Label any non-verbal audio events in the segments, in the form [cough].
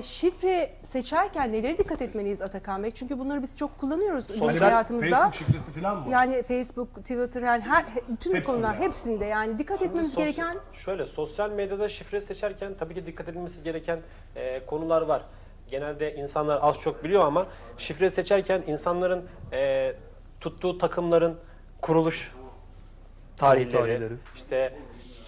e, şifre seçerken neleri dikkat etmeliyiz Atakan Bey? Çünkü bunları biz çok kullanıyoruz günlük Sosyal- hayatımızda. Facebook şifresi falan mı? Yani Facebook, Twitter yani her he- bütün Hepsinde. konular hepsinde yani dikkat etmemiz Şimdi gereken Şöyle sosyal medyada şifre seçerken tabii ki dikkat edilmesi gereken e, konular var. Genelde insanlar az çok biliyor ama şifre seçerken insanların e, tuttuğu takımların kuruluş tarihleri, tarihleri. işte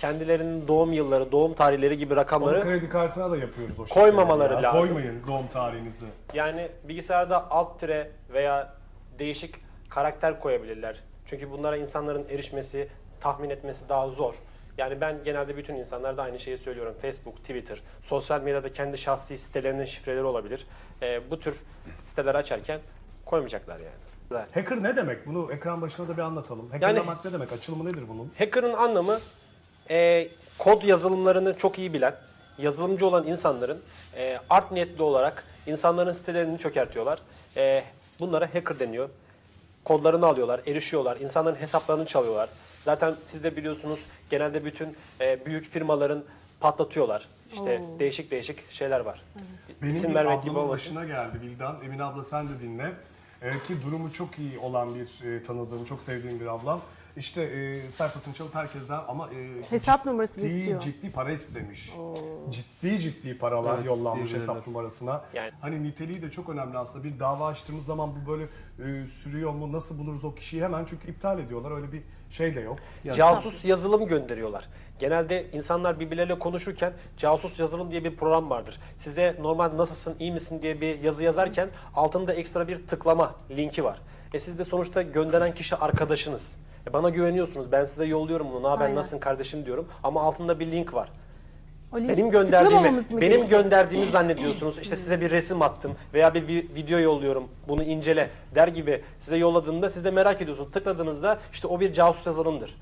kendilerinin doğum yılları, doğum tarihleri gibi Onu rakamları kredi kartına da yapıyoruz o şifreleri Koymamaları ya. lazım. Koymayın doğum tarihinizi. Yani bilgisayarda alt tire veya değişik karakter koyabilirler. Çünkü bunlara insanların erişmesi, tahmin etmesi daha zor. Yani ben genelde bütün insanlarda aynı şeyi söylüyorum. Facebook, Twitter, sosyal medyada kendi şahsi sitelerinin şifreleri olabilir. Ee, bu tür siteler açarken koymayacaklar yani. Hacker ne demek? Bunu ekran başına da bir anlatalım. Yani- Hackerlamak ne demek? Açılımı nedir bunun? Hacker'ın anlamı e, kod yazılımlarını çok iyi bilen, yazılımcı olan insanların e, art niyetli olarak insanların sitelerini çökertiyorlar. E, bunlara hacker deniyor. Kodlarını alıyorlar, erişiyorlar, insanların hesaplarını çalıyorlar. Zaten siz de biliyorsunuz genelde bütün e, büyük firmaların patlatıyorlar. İşte değişik değişik şeyler var. Benim İsim bir vermek gibi ablamın olmasın. başına geldi Vildan. Emine abla sen de dinle. Ee, ki durumu çok iyi olan bir e, tanıdığım, çok sevdiğim bir ablam. İşte e, sayfasını çalıp herkesten ama e, hesap numarasını ciddi, istiyor. ciddi para istemiş. Ciddi ciddi paralar Evet, yollanmış isteyebilirler. hesap numarasına. Yani- Hani niteliği de çok önemli aslında. Bir dava açtığımız zaman bu böyle e, sürüyor mu? Nasıl buluruz o kişiyi? Hemen çünkü iptal ediyorlar. Öyle bir şey de yok. Casus yazılım gönderiyorlar. Genelde insanlar birbirleriyle konuşurken casus yazılım diye bir program vardır. Size normal nasılsın, iyi misin diye bir yazı yazarken altında ekstra bir tıklama linki var. E siz de sonuçta gönderen kişi arkadaşınız. E bana güveniyorsunuz. Ben size yolluyorum bunu. Ne haber, Aynen. nasılsın kardeşim diyorum. Ama altında bir link var. O link Benim gönderdiğimi, tıklamamamız mı benim gerekiyor? gönderdiğimi [clears throat] zannediyorsunuz. İşte size bir resim attım veya bir vi- video yolluyorum. Bunu incele der gibi size yolladığımda siz de merak ediyorsunuz. Tıkladığınızda işte o bir casus yazılımdır.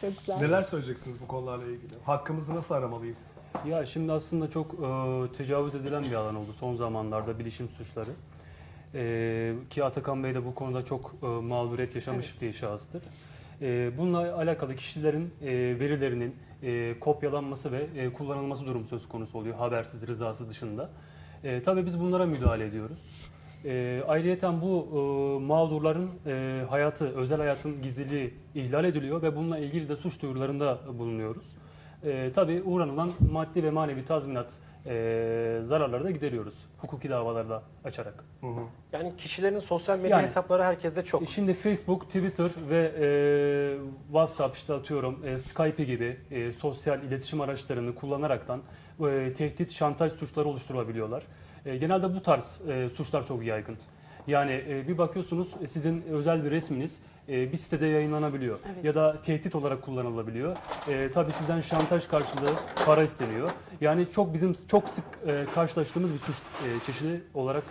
Çok güzel. Neler söyleyeceksiniz bu konularla ilgili? Hakkımızı nasıl aramalıyız? Ya şimdi aslında çok e, tecavüz edilen bir alan oldu son zamanlarda bilişim suçları. E, ki Atakan Bey de bu konuda çok e, mağduriyet yaşamış bir şahıstır. E, bununla alakalı kişilerin e, verilerinin e, kopyalanması ve e, kullanılması durum söz konusu oluyor habersiz rızası dışında. E, tabii biz bunlara müdahale ediyoruz. E, ayrıyeten bu e, mağdurların e, hayatı, özel hayatın gizliliği ihlal ediliyor ve bununla ilgili de suç duyurularında bulunuyoruz. E, tabii uğranılan maddi ve manevi tazminat e, zararları da gideriyoruz hukuki davalarda açarak. Yani kişilerin sosyal medya Yani- hesapları herkeste çok. E, Şimdi Facebook, Twitter ve e, WhatsApp işte atıyorum e, Skype gibi e, sosyal iletişim araçlarını kullanaraktan e, tehdit, şantaj suçları oluşturabiliyorlar. E, genelde bu tarz e, suçlar çok yaygın. Yani e, bir bakıyorsunuz e, sizin özel bir resminiz e, bir sitede yayınlanabiliyor Evet. ya da tehdit olarak kullanılabiliyor. E, tabii sizden şantaj karşılığı para isteniyor. Yani çok bizim çok sık e, karşılaştığımız bir suç e, çeşidi olarak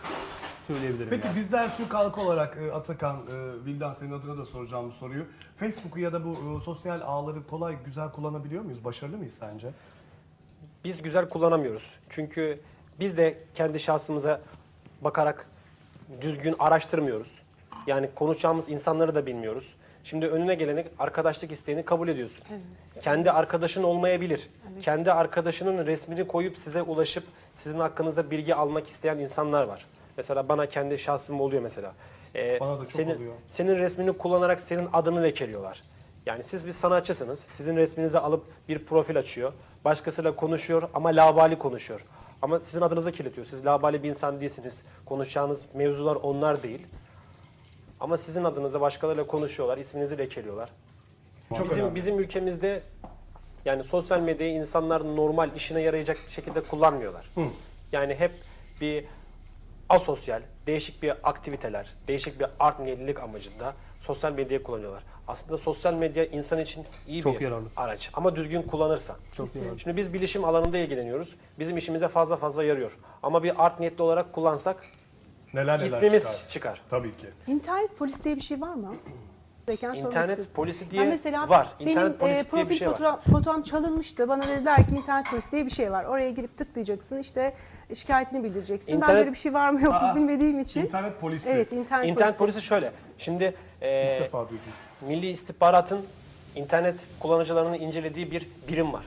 söyleyebilirim. Peki yani. bizler Türk halkı olarak e, Atakan, e, Vildan senin adına da soracağım bu soruyu. Facebook'u ya da bu e, sosyal ağları kolay güzel kullanabiliyor muyuz? Başarılı mıyız sence? Biz güzel kullanamıyoruz. Çünkü biz de kendi şahsımıza bakarak düzgün araştırmıyoruz. Yani konuşacağımız insanları da bilmiyoruz. Şimdi önüne geleni arkadaşlık isteğini kabul ediyorsun. Kendi arkadaşın olmayabilir. Kendi arkadaşının resmini koyup size ulaşıp sizin hakkınızda bilgi almak isteyen insanlar var. Mesela bana kendi şahsım oluyor mesela. Ee, Bana da çok senin, oluyor. Senin resmini kullanarak senin adını lekeliyorlar. Yani siz bir sanatçısınız. Sizin resminizi alıp bir profil açıyor. Başkasıyla konuşuyor ama labali konuşuyor. Ama sizin adınızı kirletiyor. Siz labali bir insan değilsiniz. Konuşacağınız mevzular onlar değil. Ama sizin adınıza başkalarıyla konuşuyorlar, isminizi lekeliyorlar. Çok bizim önemli. bizim ülkemizde yani sosyal medyayı insanlar normal işine yarayacak şekilde kullanmıyorlar. Yani hep bir asosyal, değişik bir aktiviteler, değişik bir art niyetlilik amacında sosyal medyayı kullanıyorlar. Aslında sosyal medya insan için iyi Çok bir yararlı. araç ama düzgün kullanırsan. Çok yararlı. Şimdi biz bilişim alanında ilgileniyoruz. Bizim işimize fazla fazla yarıyor. Ama bir art niyetli olarak kullansak Neler neler ismimiz çıkar. çıkar. Tabii ki. İnternet polisi diye bir şey var mı? Gereken sormak İnternet istedim. polisi diye Ben mesela var. Benim İnternet e, polisi diye bir profil şey var. fotoğraf, fotoğrafım çalınmıştı. Bana dediler ki internet polisi diye bir şey var. Oraya girip tıklayacaksın. işte şikayetini bildireceksin. Ben İnternet- böyle bir şey var mı yok mu Aa, bilmediğim için. İnternet polisi. Evet internet, İnternet polisi. polisi şöyle. Şimdi e, İlk defa duydum. Milli İstihbarat'ın internet kullanıcılarını incelediği bir birim var.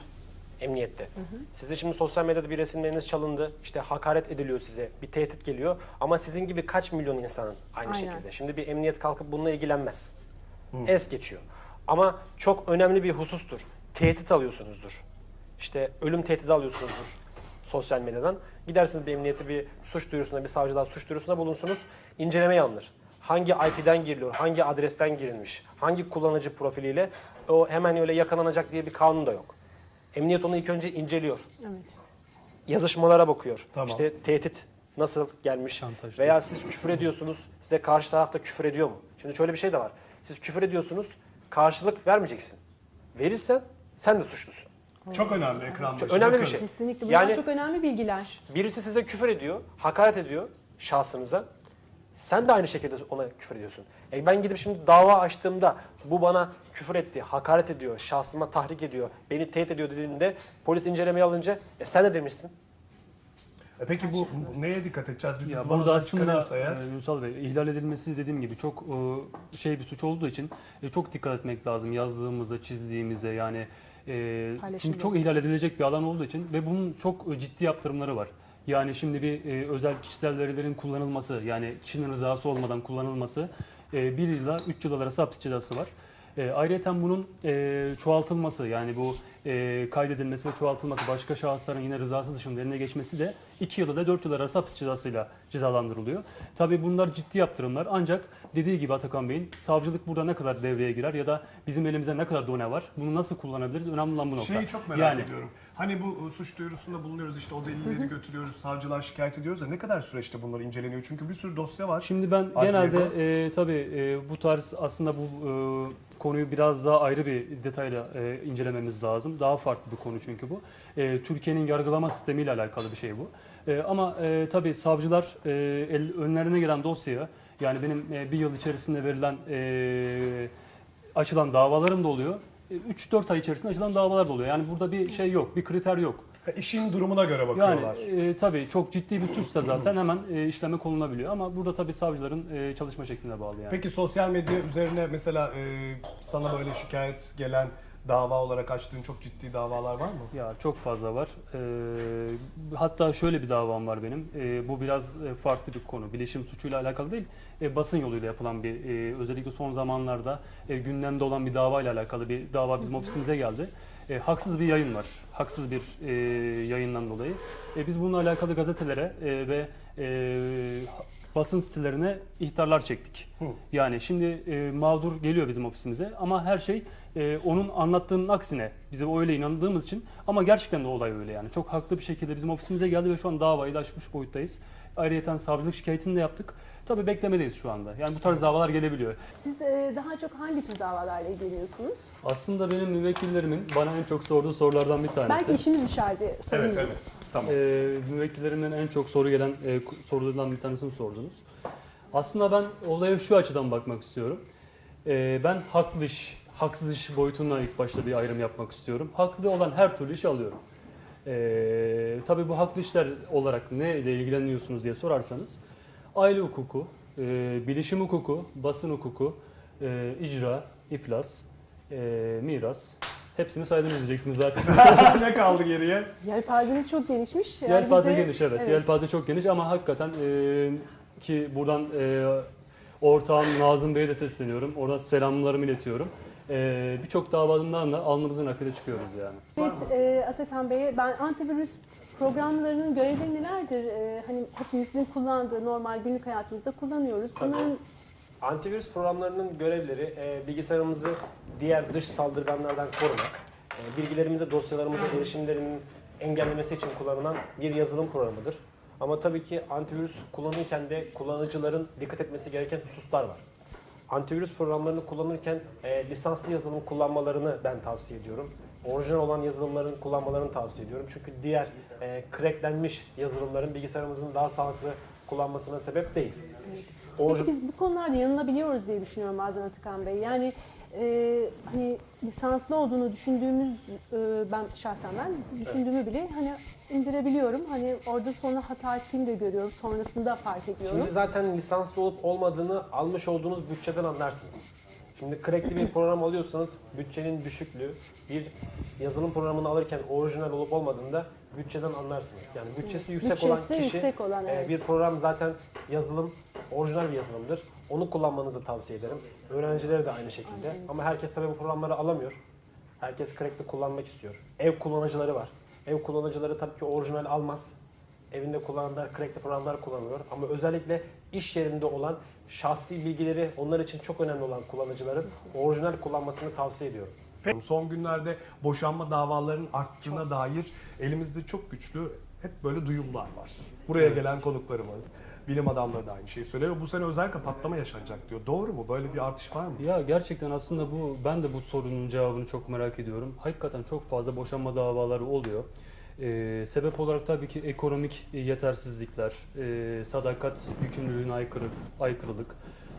Emniyette. Sizde şimdi sosyal medyada bir resimleriniz çalındı, işte hakaret ediliyor size, bir tehdit geliyor ama sizin gibi kaç milyon insanın aynı Aynen. şekilde. Şimdi bir emniyet kalkıp bununla ilgilenmez. Es geçiyor. Ama çok önemli bir husustur. Tehdit alıyorsunuzdur. İşte ölüm tehdidi alıyorsunuzdur sosyal medyadan. Gidersiniz bir emniyete bir suç duyurusunda, bir savcılığa suç duyurusunda bulunsunuz. İncelemeye alınır. Hangi IP'den giriliyor, hangi adresten girilmiş, hangi kullanıcı profiliyle o hemen öyle yakalanacak diye bir kanun da yok. Emniyet onu ilk önce inceliyor. Evet. Yazışmalara bakıyor. Tamam. İşte tehdit nasıl gelmiş Şantaj veya siz küfür ediyorsunuz, size karşı tarafta küfür ediyor mu? Şimdi şöyle bir şey de var. Siz küfür ediyorsunuz, karşılık vermeyeceksin. Verirsen sen de suçlusun. Çok önemli ekran başı. önemli bir şey. Kesinlikle. Bunlar Yani- çok önemli bilgiler. Birisi size küfür ediyor, hakaret ediyor şahsınıza. Sen de aynı şekilde ona küfür ediyorsun. E ben gidip şimdi dava açtığımda bu bana küfür etti, hakaret ediyor, şahsıma tahrik ediyor, beni tehdit ediyor dediğinde polis incelemeye alınca e sen de demişsin. E peki bu neye dikkat edeceğiz? Biz Ya burada aslında eğer. e, Ünsal Bey ihlal edilmesi dediğim gibi çok e, şey bir suç olduğu için e, çok dikkat etmek lazım yazdığımıza, çizdiğimize yani e, çünkü çok ihlal edilecek bir alan olduğu için ve bunun çok ciddi yaptırımları var. Yani şimdi bir e, özel kişisel verilerin kullanılması yani kişinin rızası olmadan kullanılması e, 1 yıla 3 yıl arası hapis cezası var. E, ayrıca bunun e, çoğaltılması yani bu e, kaydedilmesi ve çoğaltılması başka şahısların yine rızası dışında eline geçmesi de 2 yıl ile 4 yıl arası hapis cezasıyla cezalandırılıyor. Tabii bunlar ciddi yaptırımlar ancak dediği gibi Atakan Bey'in savcılık burada ne kadar devreye girer ya da bizim elimizde ne kadar done var bunu nasıl kullanabiliriz önemli olan bu nokta. Şeyi çok merak yani, ediyorum. Hani bu e, suç duyurusunda bulunuyoruz işte o delilleri götürüyoruz, savcılar şikayet ediyoruz da ne kadar süreçte bunlar inceleniyor? Çünkü bir sürü dosya var. Şimdi ben Adliye genelde e, tabii e, bu tarz aslında bu e, konuyu biraz daha ayrı bir detayla e, incelememiz lazım. Daha farklı bir konu çünkü bu. E, Türkiye'nin yargılama sistemiyle alakalı bir şey bu. E, ama e, tabii savcılar e, el, önlerine gelen dosyaya yani benim e, bir yıl içerisinde verilen e, açılan davalarım da oluyor. E, 3-4 ay içerisinde açılan davalar da oluyor. Yani burada bir şey yok, bir kriter yok. Ha, İşin durumuna göre Yani bakıyorlar. e, tabii çok ciddi bir suçsa zaten hemen e, işleme konulabiliyor ama burada tabii savcıların e, çalışma şekline bağlı yani. Peki sosyal medya üzerine mesela e, sana böyle şikayet gelen dava olarak açtığın çok ciddi davalar var mı? Ya çok fazla var. Ee, hatta şöyle bir davam var benim. Ee, bu biraz e, farklı bir konu. Bilişim suçuyla alakalı değil. e, basın yoluyla yapılan bir e, özellikle son zamanlarda e, gündemde olan bir davayla alakalı bir dava bizim ofisimize geldi. E, haksız bir yayın var. Haksız bir e, yayından dolayı. E, biz bununla alakalı gazetelere e, ve e, basın sitelerine ihtarlar çektik. Hı. Yani şimdi e, mağdur geliyor bizim ofisimize ama her şey e, onun anlattığının aksine bize öyle inandığımız için ama gerçekten de olay öyle yani. Çok haklı bir şekilde bizim ofisimize geldi ve şu an davayı da açmış boyuttayız. Ayrıca savcılık şikayetini de yaptık. Tabii beklemedeyiz şu anda. Yani bu tarz davalar gelebiliyor. Siz e, daha çok hangi tür davalarla ilgileniyorsunuz? Aslında benim müvekkillerimin bana en çok sorduğu sorulardan bir tanesi. Belki işimiz düşerdi. sorun Evet evet. Tamam. Ee, müvekkillerimden en çok soru gelen e, sorulardan bir tanesini sordunuz. Aslında ben olaya şu açıdan bakmak istiyorum. Ee, ben haklı iş, haksız iş boyutuna ilk başta bir ayrım yapmak istiyorum. Haklı olan her türlü işi alıyorum. Ee, tabii bu haklı işler olarak ne ile ilgileniyorsunuz diye sorarsanız aile hukuku, e, bilişim hukuku, basın hukuku, e, icra, iflas, e, miras hepsini saydınız diyeceksiniz zaten. [laughs] ne kaldı geriye? Yelpazeniz çok genişmiş. Yani Yelpaze bize- geniş evet. Yelpaze çok geniş ama hakikaten e, ki buradan e, ortağım Nazım Bey'e de sesleniyorum. Oradan selamlarımı iletiyorum. E, Birçok davadan da alnımızın akıyla çıkıyoruz yani. Evet e, Atakan Bey, ben antivirüs programlarının görevleri nelerdir? E, hani hepimizin kullandığı normal günlük hayatımızda kullanıyoruz. Tabii. Bunların Antivirüs programlarının görevleri e, bilgisayarımızı diğer dış saldırganlardan korumak, e, bilgilerimize, dosyalarımıza erişimlerinin engellemesi için kullanılan bir yazılım programıdır. Ama tabii ki antivirüs kullanırken de kullanıcıların dikkat etmesi gereken hususlar var. Antivirüs programlarını kullanırken e, lisanslı yazılım kullanmalarını ben tavsiye ediyorum. Orijinal olan yazılımların kullanmalarını tavsiye ediyorum. Çünkü diğer e, cracklenmiş yazılımların bilgisayarımızın daha sağlıklı kullanmasına sebep değil. Peki biz bu konularda yanılabiliyoruz diye düşünüyorum bazen Atakan Bey. Yani e, hani lisanslı olduğunu düşündüğümüz, e, ben şahsen ben düşündüğümü bile hani indirebiliyorum. Hani orada sonra hata ettiğimi de görüyorum. Sonrasında fark ediyorum. Şimdi zaten lisanslı olup olmadığını almış olduğunuz bütçeden anlarsınız. Şimdi crackli bir program alıyorsanız bütçenin düşüklüğü bir yazılım programını alırken orijinal olup olmadığında bütçeden anlarsınız. Yani bütçesi yüksek olan Bütçesi kişi yüksek olan, e, evet. bir program zaten yazılım orijinal bir yazılımdır. Onu kullanmanızı tavsiye ederim. Öğrencilere de aynı şekilde. Ama herkes tabii bu programları alamıyor. Herkes crackli kullanmak istiyor. Ev kullanıcıları var. Ev kullanıcıları tabii ki orijinal almaz. Evinde kullananlar crackli programlar kullanıyor. Ama özellikle iş yerinde olan şahsi bilgileri onlar için çok önemli olan kullanıcıların orijinal kullanmasını tavsiye ediyorum. Son günlerde boşanma davalarının arttığına dair elimizde çok güçlü hep böyle duyumlar var. Buraya gelen konuklarımız, bilim adamları da aynı şeyi söylüyor. Bu sene özellikle patlama yaşanacak diyor. Doğru mu? Böyle bir artış var mı? Ya gerçekten aslında bu ben de bu sorunun cevabını çok merak ediyorum. Hakikaten çok fazla boşanma davaları oluyor. Ee, sebep olarak tabii ki ekonomik yetersizlikler, e, sadakat yükümlülüğüne aykırı, aykırılık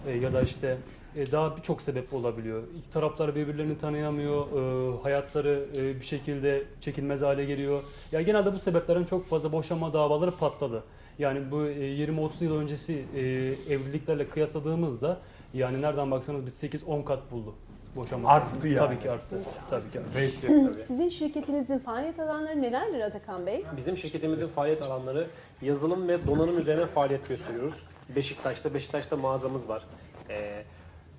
e, ya da işte e, daha birçok sebep olabiliyor. İki taraflar birbirlerini tanıyamıyor, e, hayatları e, bir şekilde çekilmez hale geliyor. Ya genelde bu sebeplerin çok fazla boşanma davaları patladı. Yani bu e, 20-30 yıl öncesi e, evliliklerle kıyasladığımızda yani nereden baksanız bir 8-10 kat buldu boşanma. Arttı yani. Tabii ki arttı. Tabii ki arttı. Belki. Sizin şirketinizin faaliyet alanları nelerdir Atakan Bey? Bizim şirketimizin faaliyet alanları yazılım ve donanım üzerine faaliyet gösteriyoruz. Beşiktaş'ta, Beşiktaş'ta mağazamız var. Ee,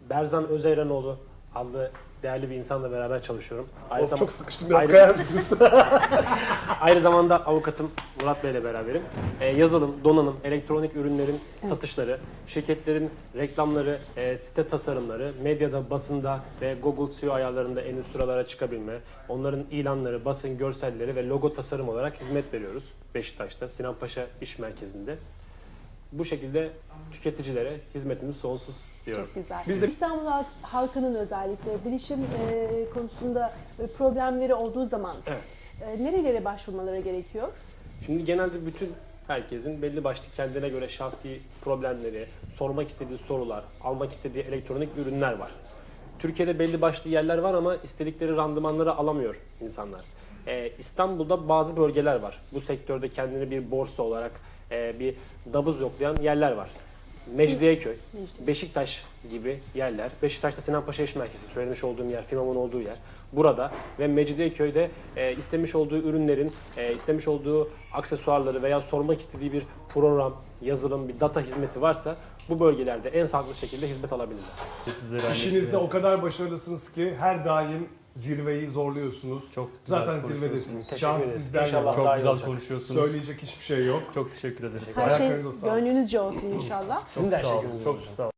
Berzan Özeyrenoğlu adlı değerli bir insanla beraber çalışıyorum. Aynı, Of, zam- çok sıkıştım biraz Ayrı- kayar mısınız? [laughs] aynı zamanda avukatım Murat Bey ile beraberim. Ee, yazılım, donanım, elektronik ürünlerin satışları, şirketlerin reklamları, e, site tasarımları, medyada, basında ve Google SEO ayarlarında en üst sıralara çıkabilme, onların ilanları, basın görselleri ve logo tasarım olarak hizmet veriyoruz Beşiktaş'ta, Sinan Paşa İş Merkezi'nde. Bu şekilde tüketicilere hizmetimiz sonsuz diyorum. Çok güzel. Biz de- İstanbul halk- halkının özellikle bilişim e, konusunda problemleri olduğu zaman Evet. e, nerelere başvurmaları gerekiyor? Şimdi genelde bütün herkesin belli başlı kendine göre şahsi problemleri, sormak istediği sorular, almak istediği elektronik ürünler var. Türkiye'de belli başlı yerler var ama istedikleri randımanları alamıyor insanlar. Ee, İstanbul'da bazı bölgeler var. Bu sektörde kendini bir borsa olarak e, bir nabız yoklayan yerler var. Mecidiyeköy, Beşiktaş gibi yerler. Beşiktaş'ta Sinan Paşa İş Merkezi söylemiş olduğum yer, firmamın olduğu yer. Burada ve Mecidiyeköy'de e, istemiş olduğu ürünlerin, e, istemiş olduğu aksesuarları veya sormak istediği bir program, yazılım, bir data hizmeti varsa bu bölgelerde en sağlıklı şekilde hizmet alabilirler. Sizlere aynı İşinizde o kadar başarılısınız ki her daim zirveyi zorluyorsunuz. Çok güzel Zaten konuşuyorsunuz. zirvedesiniz. Teşekkür Şans ederiz. sizden İnşallah. Çok daha iyi güzel olacak. konuşuyorsunuz. Söyleyecek hiçbir şey yok. Çok teşekkür ederiz. Her şey Ayaklarınıza sağlık. gönlünüzce olsun inşallah. Sizin de her Sağ şey olun. gönlünüzce Çok sağ olun.